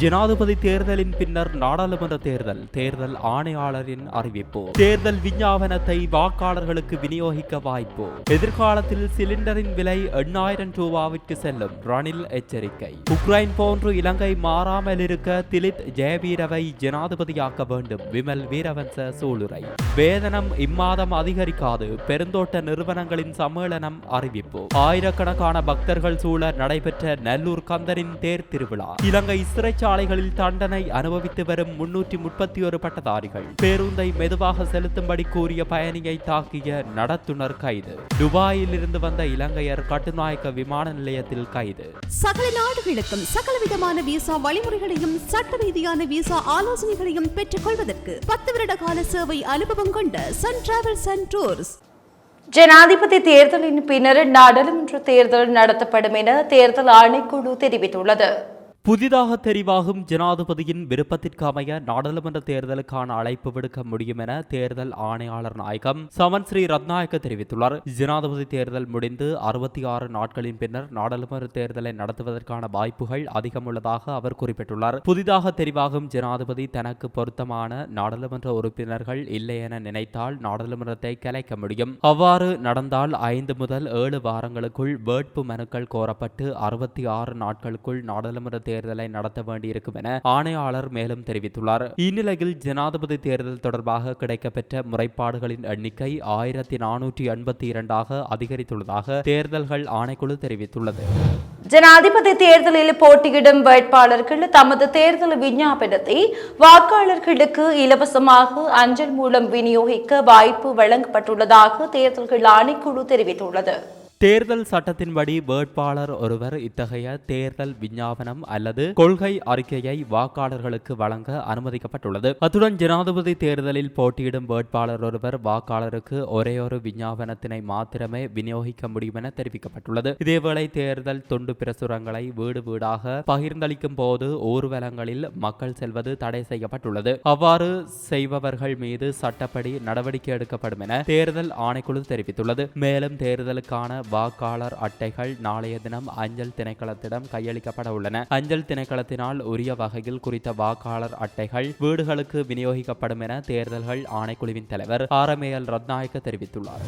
ஜனாதிபதி தேர்தலின் பின்னர் நாடாளுமன்ற தேர்தல் தேர்தல் ஆணையாளரின் அறிவிப்பு. தேர்தல் விஞ்ஞாபனத்தை வாக்காளர்களுக்கு விநியோகிக்க வாய்ப்பு. எதிர்காலத்தில் சிலிண்டரின் விலை எண்ணாயிரம் ரூபாவிற்கு செல்லும் ரணில் எச்சரிக்கை. உக்ரைன் போன்று இலங்கை மாறாமல் இருக்க திலித் ஜெயவீரவை ஜனாதிபதியாக்க வேண்டும். விமல் வீரவன்ச சூளுரை. வேதனம் இம்மாதம் அதிகரிக்காது. பெருந்தோட்ட நிறுவனங்களின் சம்மேளனம் அறிவிப்பு. ஆயிரக்கணக்கான பக்தர்கள் சூழ நடைபெற்ற நல்லூர் கந்தரின் தேர் திருவிழா. இலங்கை சிறைச்சாலைகளில் தண்டனை அனுபவித்து வரும் முன்னூற்றி முப்பத்தி ஒரு பட்டதாரிகள் பேருந்தை மெதுவாக செலுத்தும்படி கூறிய பயணியை தாக்கிய நடத்துனர் கைது. துபாயில் இருந்து வந்த இலங்கையர் கட்டுநாயக்க விமான நிலையத்தில் கைது. சகல நாடுகளுக்கும் சகலவிதமான விசா வழிமுறைகளையும் சட்ட ரீதியான விசா ஆலோசனைகளையும் பெற்றுக் கொள்வதற்கு பத்து வருட கால சேவை அனுபவம் கொண்ட சன் டிராவல்ஸ் அண்ட் டூர்ஸ் ஜனாதிபதி தேர்தலின் பின்னர் நாடாளுமன்ற தேர்தல் நடத்தப்படும் என தேர்தல் ஆணைக்குழு தெரிவித்துள்ளது. புதிதாக தெரிவாகும் ஜனாதிபதியின் விருப்பத்திற்கு அமைய நாடாளுமன்ற தேர்தலுக்கான அழைப்பு விடுக்க முடியும் என தேர்தல் ஆணையாளர் நாயகம் சமன் ஸ்ரீ ரத்நாயக்க தெரிவித்துள்ளார். ஜனாதிபதி தேர்தல் முடிந்து அறுபத்தி ஆறு நாட்களின் பின்னர் நாடாளுமன்ற தேர்தலை நடத்துவதற்கான வாய்ப்புகள் அதிகம் உள்ளதாக அவர் குறிப்பிட்டுள்ளார். புதிதாக தெரிவாகும் ஜனாதிபதி தனக்கு பொருத்தமான நாடாளுமன்ற உறுப்பினர்கள் இல்லை என நினைத்தால் நாடாளுமன்றத்தை கலைக்க முடியும். அவ்வாறு நடந்தால் ஐந்து முதல் ஏழு வாரங்களுக்குள் வேட்பு மனுக்கள் கோரப்பட்டு அறுபத்தி ஆறு நாட்களுக்குள் நாடாளுமன்ற தேர்தலை நடத்த வேண்டியிருக்கும் என ஆணையாளர் மேலும் தெரிவித்துள்ளார். இந்நிலையில் ஜனாதிபதி தேர்தல் தொடர்பாக கிடைக்கப்பெற்ற முறைப்பாடுகளின் எண்ணிக்கை ஆயிரத்தி நானூற்றி எண்பத்தி இரண்டாக அதிகரித்துள்ளதாக தேர்தல்கள் ஆணைக்குழு தெரிவித்துள்ளது. ஜனாதிபதி தேர்தலில் போட்டியிடும் வேட்பாளர்கள் தமது தேர்தல் விஞ்ஞாபனத்தை வாக்காளர்களுக்கு இலவசமாக அஞ்சல் மூலம் விநியோகிக்க வாய்ப்பு வழங்கப்பட்டுள்ளதாக தேர்தல்கள் ஆணைக்குழு தெரிவித்துள்ளது. தேர்தல் சட்டத்தின்படி வேட்பாளர் ஒருவர் இத்தகைய தேர்தல் விஞ்ஞாபனம் அல்லது கொள்கை அறிக்கையை வாக்காளர்களுக்கு வழங்க அனுமதிக்கப்பட்டுள்ளது. அத்துடன் ஜனாதிபதி தேர்தலில் போட்டியிடும் வேட்பாளர் ஒருவர் வாக்காளருக்கு ஒரே ஒரு விஞ்ஞாபனத்தினை மாத்திரமே விநியோகிக்க முடியும் என தெரிவிக்கப்பட்டுள்ளது. இதேவேளை தேர்தல் துண்டு பிரசுரங்களை வீடு வீடாக பகிர்ந்தளிக்கும் போது ஊர்வலங்களில் மக்கள் செல்வது தடை செய்யப்பட்டுள்ளது. அவ்வாறு செய்பவர்கள் மீது சட்டப்படி நடவடிக்கை எடுக்கப்படும் என தேர்தல் ஆணைக்குழு தெரிவித்துள்ளது. மேலும் தேர்தலுக்கான வாக்காளர் அட்டைகள் நாளைய தினம் அஞ்சல் திணைக்களத்திடம் கையளிக்கப்பட உள்ளன அஞ்சல் திணைக்களத்தினால் உரிய வகையில் குறித்த வாக்காளர் அட்டைகள் வீடுகளுக்கு விநியோகிக்கப்படும் என தேர்தல்கள் ஆணைக்குழுவின் தலைவர் ஆரமேயல் ரத்நாயக்க தெரிவித்துள்ளார்.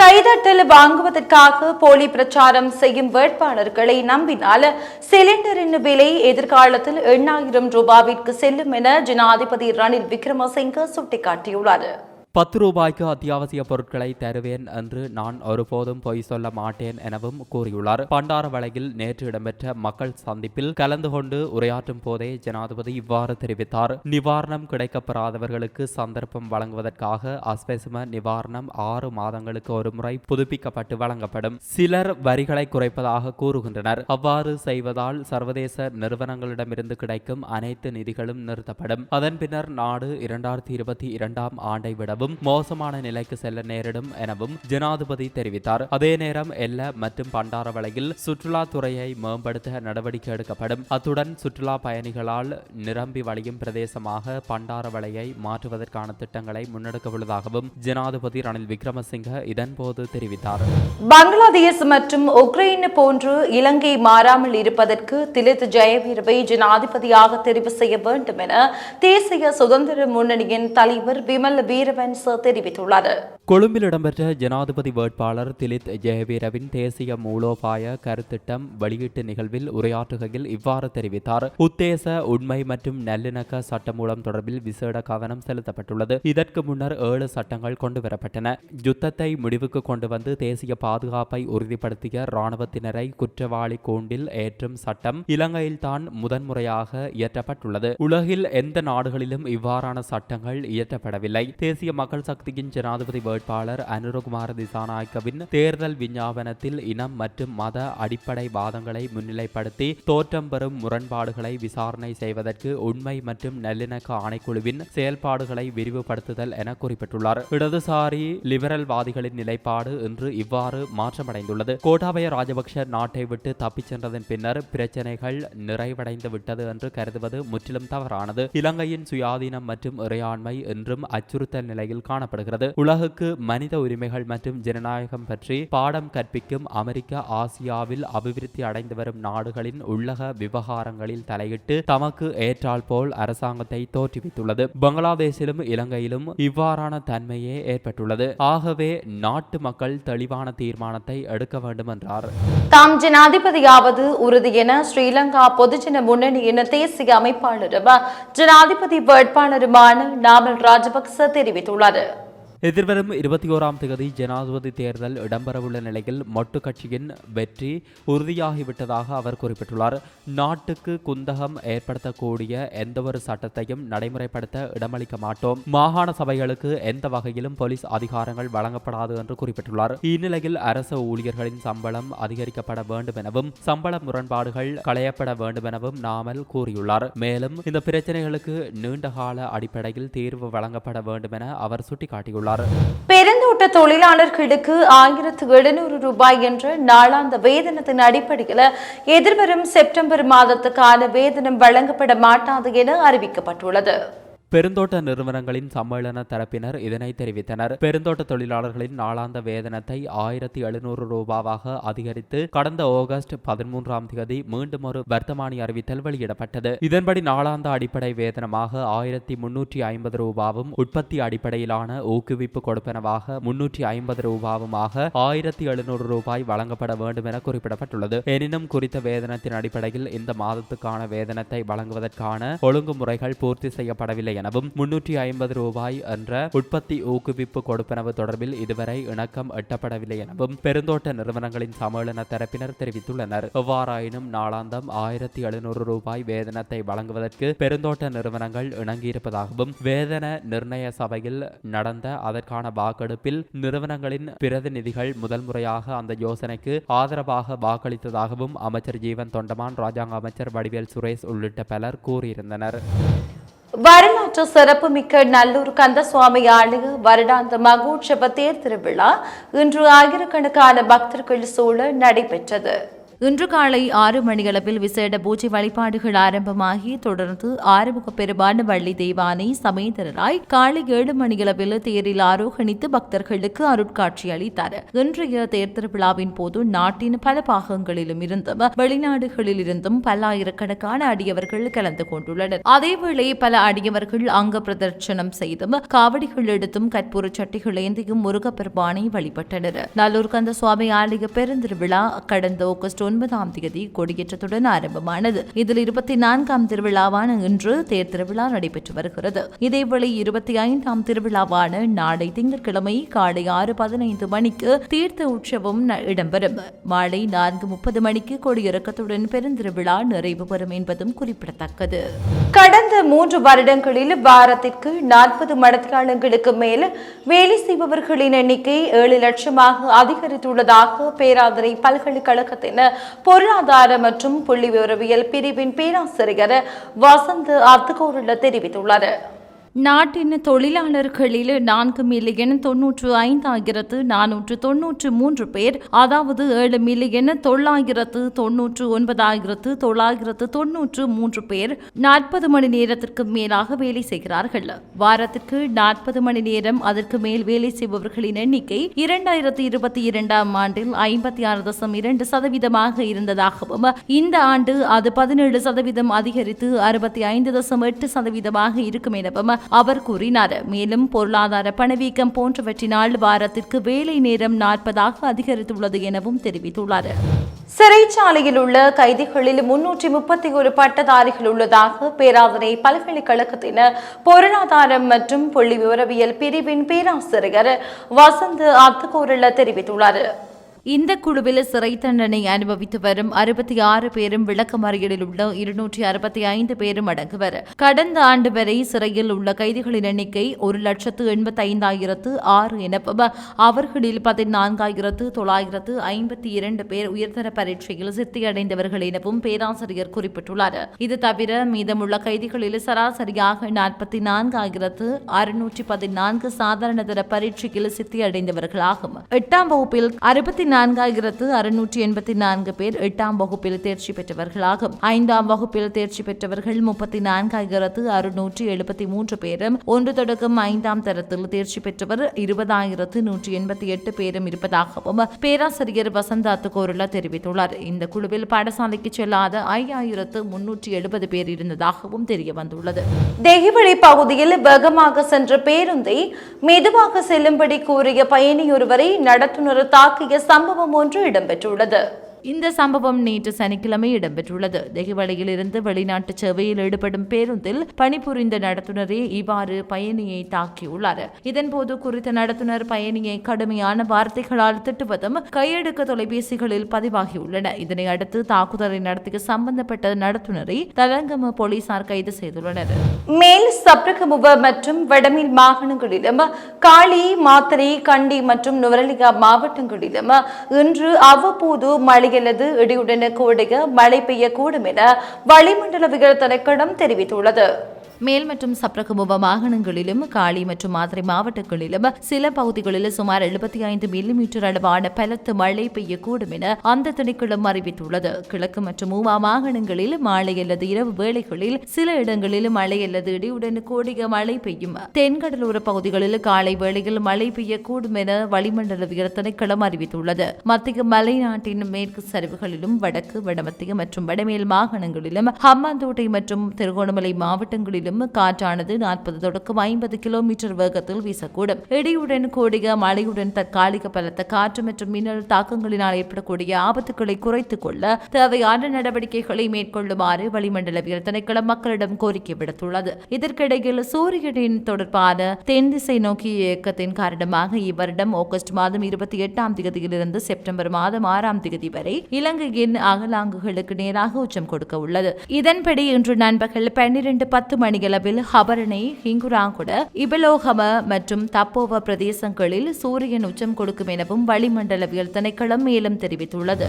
கைதட்டல் வாங்குவதற்காக போலி பிரச்சாரம் செய்யும் வேட்பாளர்களை நம்பினால் சிலிண்டரின் விலை எதிர்காலத்தில் எண்ணாயிரம் ரூபாவிற்கு செல்லும் என ஜனாதிபதி ரணில் விக்ரமசிங்க சுட்டிக்காட்டியுள்ளார். பத்து ரூபாய்க்கு அத்தியாவசிய பொருட்களை தருவேன் என்று நான் ஒருபோதும் பொய் சொல்ல மாட்டேன் எனவும் கூறியுள்ளார். பண்டாரவளையில் நேற்று இடம்பெற்ற மக்கள் சந்திப்பில் கலந்து கொண்டு உரையாற்றும் போதே ஜனாதிபதி இவ்வாறு தெரிவித்தார். நிவாரணம் கிடைக்கப்பெறாதவர்களுக்கு சந்தர்ப்பம் வழங்குவதற்காக அஸ்பெசும நிவாரணம் ஆறு மாதங்களுக்கு ஒருமுறை புதுப்பிக்கப்பட்டு வழங்கப்படும். சிலர் வரிகளை குறைப்பதாக கூறுகின்றனர். அவ்வாறு செய்வதால் சர்வதேச நிறுவனங்களிடமிருந்து கிடைக்கும் அனைத்து நிதிகளும் நிறுத்தப்படும். அதன் பின்னர் நாடு இரண்டாயிரத்தி இருபத்தி இரண்டாம் ஆண்டை விடவும் எனவும் மோசமான நிலைக்கு செல்ல நேரிடும் எனவும் ஜனாதிபதி தெரிவித்தார். அதே நேரம் எல்ல மற்றும் பண்டாரவளையில் சுற்றுலாத்துறையை மேம்படுத்த நடவடிக்கை எடுக்கப்படும். அத்துடன் சுற்றுலா பயணிகளால் நிரம்பி வழியும் பிரதேசமாக பண்டாரவளையை மாற்றுவதற்கான திட்டங்களை முன்னெடுக்க உள்ளதாகவும் ஜனாதிபதி ரணில் விக்ரமசிங்க இதன்போது தெரிவித்தார். பங்களாதேஷ் மற்றும் உக்ரைன் போன்று இலங்கை மாறாமல் இருப்பதற்கு திலித் ஜெயவீரவை ஜனாதிபதியாக தெரிவு செய்ய வேண்டும் என தேசிய சுதந்திர முன்னணியின் தலைவர் விமல் வீரவன் வீரவன்ச தெரிவித்துள்ளது கொழும்பில் இடம்பெற்ற ஜனாதிபதி வேட்பாளர் திலித் ஜெயவீரவின் தேசிய மூலோபாய கருத்திட்டம் வெளியீட்டு நிகழ்வில் உரையாற்றுகையில் இவ்வாறு தெரிவித்தார். உத்தேச உண்மை மற்றும் நல்லிணக்க சட்டமூலம் தொடர்பில் விசேட கவனம் செலுத்தப்பட்டுள்ளது. இதற்கு முன்னர் ஏழு சட்டங்கள் கொண்டுவரப்பட்டன யுத்தத்தை முடிவுக்கு கொண்டு வந்து தேசிய பாதுகாப்பை உறுதிப்படுத்திய இராணுவத்தினரை குற்றவாளி கூண்டில் ஏற்றும் சட்டம் இலங்கையில் தான் முதன்முறையாக இயற்றப்பட்டுள்ளது. உலகில் எந்த நாடுகளிலும் இவ்வாறான சட்டங்கள் இயற்றப்படவில்லை. தேசிய மக்கள் சக்தியின் ஜனாதிபதி வேட்பாளர் அனுரகுமார திசாநாயக்கவின் தேர்தல் விஞ்ஞாபனத்தில் இனம் மற்றும் மத அடிப்படை வாதங்களை முன்னிலைப்படுத்தி தோற்றம் பெறும் முரண்பாடுகளை விசாரணை செய்வதற்கு உண்மை மற்றும் நல்லிணக்க ஆணைக்குழுவின் செயல்பாடுகளை விரிவுபடுத்துதல் என குறிப்பிட்டுள்ளார். இடதுசாரி லிபரல்வாதிகளின் நிலைப்பாடு இன்று இவ்வாறு மாற்றமடைந்துள்ளது. கோட்டாபய ராஜபக்ஷ நாட்டை விட்டு தப்பிச் சென்றதன் பின்னர் பிரச்சனைகள் நிறைவடைந்து விட்டது என்று கருதுவது முற்றிலும் தவறானது. இலங்கையின் சுயாதீனம் மற்றும் இறையாண்மை என்றும் அச்சுறுத்தல் நிலையில் காணப்படுகிறது. உலகுக்கு மனித உரிமைகள் மற்றும் ஜனநாயகம் பற்றி பாடம் கற்பிக்கும் அமெரிக்க ஆசியாவில் அபிவிருத்தி அடைந்து வரும் நாடுகளின் உள்ளக விவகாரங்களில் தலையிட்டு தமக்கு ஏற்றால் போல் அரசாங்கத்தை தோற்றுவித்துள்ளது. பங்களாதேஷிலும் இலங்கையிலும் இவ்வாறான தன்மையே ஏற்பட்டுள்ளது. ஆகவே நாட்டு மக்கள் தெளிவான தீர்மானத்தை எடுக்க வேண்டும் என்றார் தாம் ஜனாதிபதியாவது உறுதி என ஸ்ரீலங்கா பொதுஜன முன்னணியின் தேசிய அமைப்பாளரும் ஜனாதிபதி வேட்பாளருமான நாமல் ராஜபக்ச தெரிவித்துள்ளார். எதிர்வரும் இருபத்தி ஓராம் தேதி ஜனாதிபதி தேர்தல் இடம்பெறவுள்ள நிலையில் மொட்டு கட்சியின் வெற்றி உறுதியாகிவிட்டதாக அவர் குறிப்பிட்டுள்ளார். நாட்டுக்கு குந்தகம் ஏற்படுத்தக்கூடிய எந்தவொரு சட்டத்தையும் நடைமுறைப்படுத்த இடமளிக்க மாட்டோம். மாகாண சபைகளுக்கு எந்த வகையிலும் போலீஸ் அதிகாரங்கள் வழங்கப்படாது என்று குறிப்பிட்டுள்ளார். இந்நிலையில் அரச ஊழியர்களின் சம்பளம் அதிகரிக்கப்பட வேண்டும் எனவும் சம்பள முரண்பாடுகள் களையப்பட வேண்டும் எனவும் நாமல் கூறியுள்ளார். மேலும் இந்த பிரச்சனைகளுக்கு நீண்டகால அடிப்படையில் தீர்வு வழங்கப்பட வேண்டும் என அவர் சுட்டிக்காட்டியுள்ளார். பெருந்தோட்ட தொழிலாளர்களுக்கு ஆயிரத்து எழுநூறு ரூபாய் என்ற நாளாந்த வேதனத்தின் அடிப்படையில் எதிர்வரும் செப்டம்பர் மாதத்துக்கான வேதனம் வழங்கப்பட மாட்டாது என அறிவிக்கப்பட்டுள்ளது. பெருந்தோட்ட நிறுவனங்களின் சம்மேளன தரப்பினர் இதனை தெரிவித்தனர். பெருந்தோட்ட தொழிலாளர்களின் நாளாந்த வேதனத்தை ஆயிரத்தி எழுநூறு ரூபாவாக அதிகரித்து கடந்த ஆகஸ்ட் பதிமூன்றாம் தேதி மீண்டும் ஒரு வர்த்தமானி அறிவித்தல் வெளியிடப்பட்டது. இதன்படி நாளாந்த அடிப்படை வேதனமாக ஆயிரத்தி முன்னூற்றி ஐம்பது ரூபாவும் உற்பத்தி அடிப்படையிலான ஊக்குவிப்பு கொடுப்பனவாக முன்னூற்றி ஐம்பது ரூபாவுமாக ஆயிரத்தி எழுநூறு ரூபாய் வழங்கப்பட வேண்டும் என குறிப்பிடப்பட்டுள்ளது. எனினும் குறித்த வேதனத்தின் அடிப்படையில் இந்த மாதத்துக்கான வேதனத்தை வழங்குவதற்கான ஒழுங்குமுறைகள் பூர்த்தி செய்யப்படவில்லை எனவும் முன்னூற்றி ஐம்பது ரூபாய் என்ற உற்பத்தி ஊக்குவிப்பு கொடுப்பனவு தொடர்பில் இதுவரை இணக்கம் எட்டப்படவில்லை எனவும் பெருந்தோட்ட நிறுவனங்களின் சம்மேளன தரப்பினர் தெரிவித்துள்ளனர். எவ்வாறாயினும் நாளாந்தம் ஆயிரத்தி எழுநூறு ரூபாய் வேதனத்தை வழங்குவதற்கு பெருந்தோட்ட நிறுவனங்கள் இணங்கியிருப்பதாகவும் வேதன நிர்ணய சபையில் நடந்த அதற்கான வாக்கெடுப்பில் நிறுவனங்களின் பிரதிநிதிகள் முதல் முறையாக அந்த யோசனைக்கு ஆதரவாக வாக்களித்ததாகவும் அமைச்சர் ஜீவன் தொண்டமான் ராஜாங்க அமைச்சர் வடிவேல் சுரேஷ் உள்ளிட்ட பலர் கூறியிருந்தனர். வரலாற்று சிறப்புமிக்க நல்லூர் கந்தசுவாமி ஆலய வருடாந்த மகோற்சவ தேர் திருவிழா இன்று ஆயிரக்கணக்கான பக்தர்கள் சூழ நடைபெற்றது. இன்று காலை ஆறு மணியளவில் விசேட பூஜை வழிபாடுகள் ஆரம்பமாகி தொடர்ந்து ஆறுமுக பெருமான வள்ளி தெய்வானை சமேந்தரராய் காலை ஏழு மணியளவில் தேரில் ஆரோகணித்து பக்தர்களுக்கு அருட்காட்சி அளித்தார். இன்றைய தேர் திருவிழாவின் போது நாட்டின் பல பாகங்களிலும் இருந்தும் வெளிநாடுகளில் இருந்தும் பல்லாயிரக்கணக்கான அடியவர்கள் கலந்து கொண்டுள்ளனர். அதேவேளை பல அடியவர்கள் அங்க பிரதர்ச்சனம் செய்தும் காவடிகள் எடுத்தும் கற்பூர சட்டிகள் ஏந்தியும் முருகப்பெருமானை வழிபட்டனர். நல்லூர் கந்த சுவாமி ஆலய பெருந்திருவிழா கடந்த ஆகஸ்ட் ஒன்பதாம் தேதி கொடியேற்றத்துடன் ஆரம்பமானது. இதில் இருபத்தி நான்காம் திருவிழாவான இன்று தேர் திருவிழா நடைபெற்று வருகிறது. இதேவேளை இருபத்தி ஐந்தாம் திருவிழாவான நாளை திங்கட்கிழமை காலை ஆறு பதினைந்து மணிக்கு தீர்த்த உற்சவம் இடம்பெறும். மாலை நான்கு முப்பது மணிக்கு கொடியிறக்கத்துடன் பெருந்திருவிழா நிறைவு பெறும் என்பதும் குறிப்பிடத்தக்கது. கடந்த மூன்று வருடங்களில் வாரத்திற்கு நாற்பது மடத்தியாளங்களுக்கு மேல் வேலை செய்பவர்களின் எண்ணிக்கை ஏழு லட்சமாக அதிகரித்துள்ளதாக பேராதனை பல்கலைக்கழகத்தின் பொருளாதார மற்றும் புள்ளி விவரவியல் பிரிவின் பேராசிரியர் வசந்த் அத்துகோருள்ள தெரிவித்துள்ளார். நாட்டின் தொழிலாளர்களில் நான்கு மில்லியன் தொன்னூற்று ஐந்தாயிரத்து நானூற்று தொன்னூற்று மூன்று பேர் அதாவது ஏழு மில்லியன் தொள்ளாயிரத்து தொன்னூற்று ஒன்பதாயிரத்து தொள்ளாயிரத்து தொன்னூற்று மூன்று பேர் நாற்பது மணி நேரத்திற்கு மேலாக வேலை செய்கிறார்கள். வாரத்திற்கு நாற்பது மணி நேரம் அதற்கு மேல் வேலை செய்பவர்களின் எண்ணிக்கை இரண்டாயிரத்து இருபத்தி இரண்டாம் ஆண்டில் ஐம்பத்தி ஆறு தசம் இரண்டு சதவீதமாக இருந்ததாகவும் இந்த ஆண்டு அது பதினேழு சதவீதம் அதிகரித்து அறுபத்தி ஐந்து தசம் எட்டு சதவீதமாக இருக்கும் எனவும் அவர் கூறினார். மேலும் பொருளாதார பணவீக்கம் போன்றவற்றினால் வாரத்திற்கு வேலை நேரம் நாற்பதாக அதிகரித்துள்ளது எனவும் தெரிவித்துள்ளார். சிறைச்சாலையில் உள்ள கைதிகளில் முன்னூற்றி முப்பத்தி ஒரு பட்டதாரிகள் உள்ளதாக பேராதனை பல்கலைக்கழகத்தின் பொருளாதாரம் மற்றும் புள்ளி விவரவியல் பிரிவின் பேராசிரியர் வசந்த் அத்துக்கூரல தெரிவித்துள்ளார். இந்த குழுவில் சிறை தண்டனை அனுபவித்து வரும் அறுபத்தி ஆறு பேரும் விளக்கமறியலில் உள்ள இருநூற்றி அறுபத்தி ஐந்து பேரும் அடங்குவர். கடந்த ஆண்டு வரை சிறையில் உள்ள கைதிகளின் எண்ணிக்கை ஒரு லட்சத்து எண்பத்தி ஐந்தாயிரத்து ஆறு எனவும் அவர்களில் பதினான்காயிரத்து தொள்ளாயிரத்து ஐம்பத்தி இரண்டு பேர் உயர்தர பரீட்சையில் சித்தியடைந்தவர்கள் எனவும் பேராசிரியர் குறிப்பிட்டுள்ளார். இது தவிர மீதமுள்ள கைதிகளில் சராசரியாக நாற்பத்தி நான்காயிரத்து அறுநூற்றி பதினான்கு சாதாரண தர பரீட்சையில் சித்தியடைந்தவர்களாகும். எட்டாம் வகுப்பில் அறுபத்தி நான்காயிரத்து அறுநூற்றி எண்பத்தி நான்கு பேர் எட்டாம் வகுப்பில் தேர்ச்சி பெற்றவர்களாகும். ஐந்தாம் வகுப்பில் தேர்ச்சி பெற்றவர்கள் முப்பத்தி நான்காயிரத்து அறுநூற்றி எழுபத்தி மூன்று பேரும் ஒன்று தொடக்கம் ஐந்தாம் தரத்தில் தேர்ச்சி பெற்றவர் இருபதாயிரத்து நூற்றி எண்பத்தி எட்டு பேரும் இருப்பதாகவும் பேராசிரியர் வசந்தா கோருலா தெரிவித்துள்ளார். இந்த குழுவில் பாடசாலைக்கு செல்லாத ஐயாயிரத்து முன்னூற்றி எழுபது பேர் இருந்ததாகவும் தெரிய வந்துள்ளது தேகிவழி பகுதியில் வேகமாக சென்ற பேருந்தை மெதுவாக செல்லும்படி கூறிய பயணியொருவரை நடத்துனர் தாக்கிய சம்பவம் ஒன்று இடம்பெற்றுள்ளது. இந்த சம்பவம் நேற்று சனிக்கிழமை இடம்பெற்றுள்ளது. தெகிவளையில் இருந்து வெளிநாட்டு சேவையில் ஈடுபடும் பேருந்தில் பணிபுரிந்த நடத்துனரே இவ்வாறு பயணியை தாக்கியுள்ளார். இதன்போது குறித்த நடத்துனர் பயணியை கடுமையான வார்த்தைகளால் திட்டுவதும் கையெடுக்க தொலைபேசிகளில் பதிவாகியுள்ளன. இதனை அடுத்து தாக்குதலை நடத்திய சம்பந்தப்பட்ட நடத்துனரை தலங்கம போலீசார் கைது செய்துள்ளனர். மேல் சப்ரகமுவ மற்றும் வடமேல் மாகாணங்களிலும் காளி மாத்தரை கண்டி மற்றும் நுவரலியா மாவட்டங்களிலும் இன்று அவ்வப்போது மழை அல்லது இடியுடன் கூடிய மழை பெய்யக்கூடும் என வளிமண்டலவியல் திணைக்களம் தெரிவித்துள்ளது. மேல் மற்றும் சப்ரகமுவ மாகாணங்களிலும் காளி மற்றும் மாதிரி மாவட்டங்களிலும் சில பகுதிகளில் சுமார் எழுபத்தி ஐந்து மில்லிமீட்டர் அளவான பலத்த மழை பெய்யக்கூடும் என அந்த திணைக்களம் அறிவித்துள்ளது. கிழக்கு மற்றும் மூவா மாகாணங்களில் மாலை அல்லது இரவு வேளைகளில் சில இடங்களில் மழை அல்லது இடியுடன் கூடிய மழை பெய்யும். தென்கடலோர பகுதிகளில் காலை வேளையில் மழை பெய்யக்கூடும் என வளிமண்டலவியல் திணைக்களம் அறிவித்துள்ளது. மத்திய மலைநாட்டின் மேற்கு சரிவுகளிலும் வடக்கு வடமத்திய மற்றும் வடமேல் மாகாணங்களிலும் ஹம்மாந்தோட்டை மற்றும் திருகோணமலை மேலும் காற்றானது நாற்பது தொடக்கம் ஐம்பது கிலோமீட்டர் வேகத்தில் வீசக்கூடும். இடியுடன் கூடிய மழையுடன் தற்காலிக பலத்த காற்று மற்றும் மின்னல் தாக்கங்களினால் ஏற்படக்கூடிய ஆபத்துக்களை குறைத்துக் கொள்ள தேவையான நடவடிக்கைகளை மேற்கொள்ளுமாறு வளிமண்டலவியல் திணைக்களம் மக்களிடம் கோரிக்கை விடுத்துள்ளது. இதற்கிடையில் சூரியனின் தொடர்பான தென் திசை நோக்கிய இயக்கத்தின் காரணமாக இவ்வருடம் ஆகஸ்ட் மாதம் இருபத்தி எட்டாம் தேதியிலிருந்து செப்டம்பர் மாதம் ஆறாம் தேதி வரை இலங்கையின் அகலாங்குகளுக்கு நேராக உச்சம் கொடுக்க உள்ளது. இதன்படி இன்று நண்பகல் பன்னிரண்டு பத்து மணி மணியளவில் ஹபரணை ஹிங்குராங்குட இபலோகம மற்றும் தப்போவ பிரதேசங்களில் சூரியன் உச்சம் கொடுக்கும் எனவும் வளிமண்டலவியல் திணைக்களம் மேலும் தெரிவித்துள்ளது.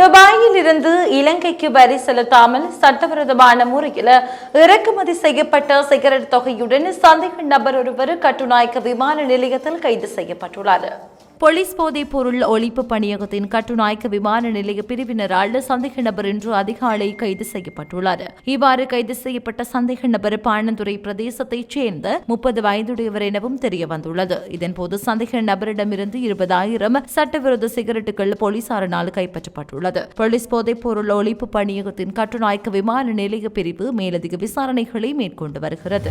துபாயில் இருந்து இலங்கைக்கு வரி செலுத்தாமல் சட்டவிரோதமான முறையில் இறக்குமதி செய்யப்பட்ட சிகரெட் தொகையுடன் சந்தேக நபர் ஒருவர் கட்டுநாயக்க விமான நிலையத்தில் கைது செய்யப்பட்டுள்ளார். போலீஸ் போதைப் பொருள் ஒழிப்பு பணியகத்தின் கட்டுநாயக்க விமான நிலைய பிரிவினரால் சந்தேக நபர் இன்று அதிகாலை கைது செய்யப்பட்டுள்ளார். இவ்வாறு கைது செய்யப்பட்ட சந்தேக நபர் பாணந்துறை பிரதேசத்தைச் சேர்ந்த முப்பது வயதுடையவர் எனவும் தெரிய வந்துள்ளது இதன்போது சந்தேக நபரிடமிருந்து இருபதாயிரம் சட்டவிரோத சிகரெட்டுகள் போலீசாரினால் கைப்பற்றப்பட்டுள்ளது. போலீஸ் போதைப் பொருள் ஒழிப்பு பணியகத்தின் கட்டுநாயக்க விமான நிலைய பிரிவு மேலதிக விசாரணைகளை மேற்கொண்டு வருகிறது.